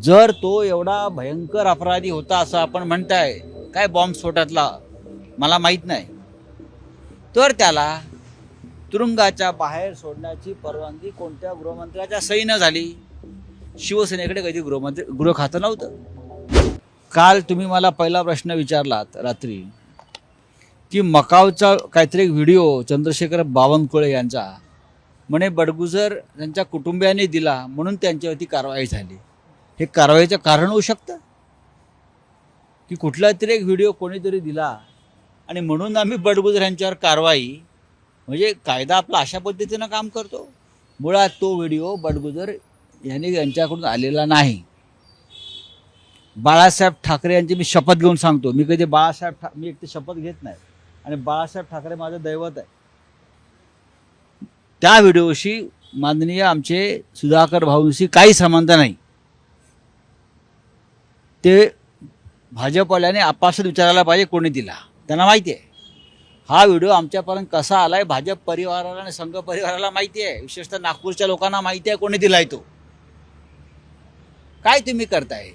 जर तो एवढा भयंकर अपराधी होता असं आपण म्हणताय काय बॉम्बस्फोटातला मला माहीत नाही. तर त्याला तुरुंगाच्या बाहेर सोडण्याची परवानगी कोणत्या गृहमंत्र्याच्या सहीनं झाली? शिवसेनेकडे कधी गृहमंत्री गृह खातं नव्हतं. काल तुम्ही मला पहिला प्रश्न विचारलात रात्री की मकावचा काहीतरी एक व्हिडिओ चंद्रशेखर बावनकुळे यांचा म्हणे बडगुजर त्यांच्या कुटुंबियांनी दिला म्हणून त्यांच्यावरती कारवाई झाली. हे कारवाईचं कारण होऊ शकतं? की कुठला तरी एक व्हिडिओ कोणीतरी दिला आणि म्हणून आम्ही बडगुजर यांच्यावर कारवाई म्हणजे कायदा आपला अशा पद्धतीनं काम करतो? मुळात तो व्हिडिओ बडगुजर यांनी यांच्याकडून आलेला नाही. बाळासाहेब ठाकरे यांची मी शपथ घेऊन सांगतो. मी कधी बाळासाहेब ठा मी एक शपथ घेत नाही. आणि बाळासाहेब ठाकरे माझं दैवत आहे. त्या व्हिडिओशी माननीय आमचे सुधाकर भाऊंशी काही संबंध नाही. ते भाजपवाल्याने आपासून विचारायला पाहिजे कोणी दिला. त्यांना माहिती आहे हा व्हिडिओ आमच्यापर्यंत कसा आलाय भाजप परिवाराला आणि संघ परिवाराला माहिती आहे विशेषतः नागपूरच्या लोकांना माहिती आहे कोणी दिलाय तो. काय तुम्ही करताय?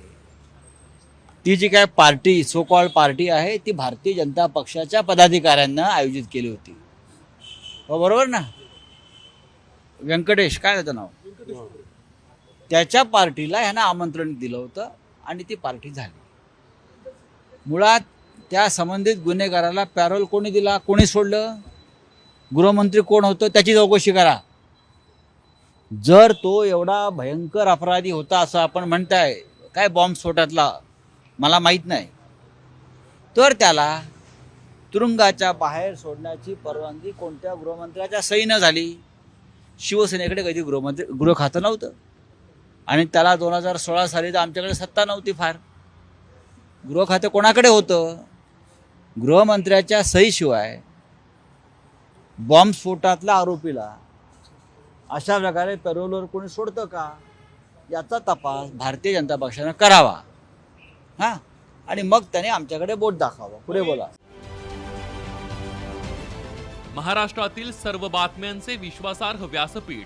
ती जी काय पार्टी सो कॉल्ड पार्टी आहे ती भारतीय जनता पक्षाच्या पदाधिकाऱ्यांना आयोजित केली होती. हो बरोबर ना? व्यंकटेश काय त्याचं नाव? त्याच्या पार्टीला ह्यानं आमंत्रण दिलं होतं. आणि ती पार्टी झाली. मुळात त्या संबंधित गुन्हेगाराला पॅरोल कोणी दिला कोणी सोडलं? गृहमंत्री कोण होतं त्याची चौकशी करा. जर तो एवढा भयंकर अपराधी होता असं आपण म्हणताय काय बॉम्बस्फोटातला मला माहीत नाही. तर त्याला तुरुंगाच्या बाहेर सोडण्याची परवानगी कोणत्या गृहमंत्र्याच्या सहीनं झाली? शिवसेनेकडे कधी गृहमंत्री गृह खातं नव्हतं. आणि त्याला दोन हजार सोळा साली तर आमच्याकडे सत्ता नव्हती फार. गृह खातं कोणाकडे होतं? गृहमंत्र्याच्या सहीशिवाय बॉम्बस्फोटातल्या आरोपीला अशा प्रकारे पॅरोलवर कोणी सोडतं का? याचा तपास भारतीय जनता पक्षानं करावा. हां? आणि मग त्याने आमच्याकडे बोट दाखवावं. पुढे बोला. महाराष्ट्रातील सर्व बातम्यांचे विश्वासार्ह व्यासपीठ.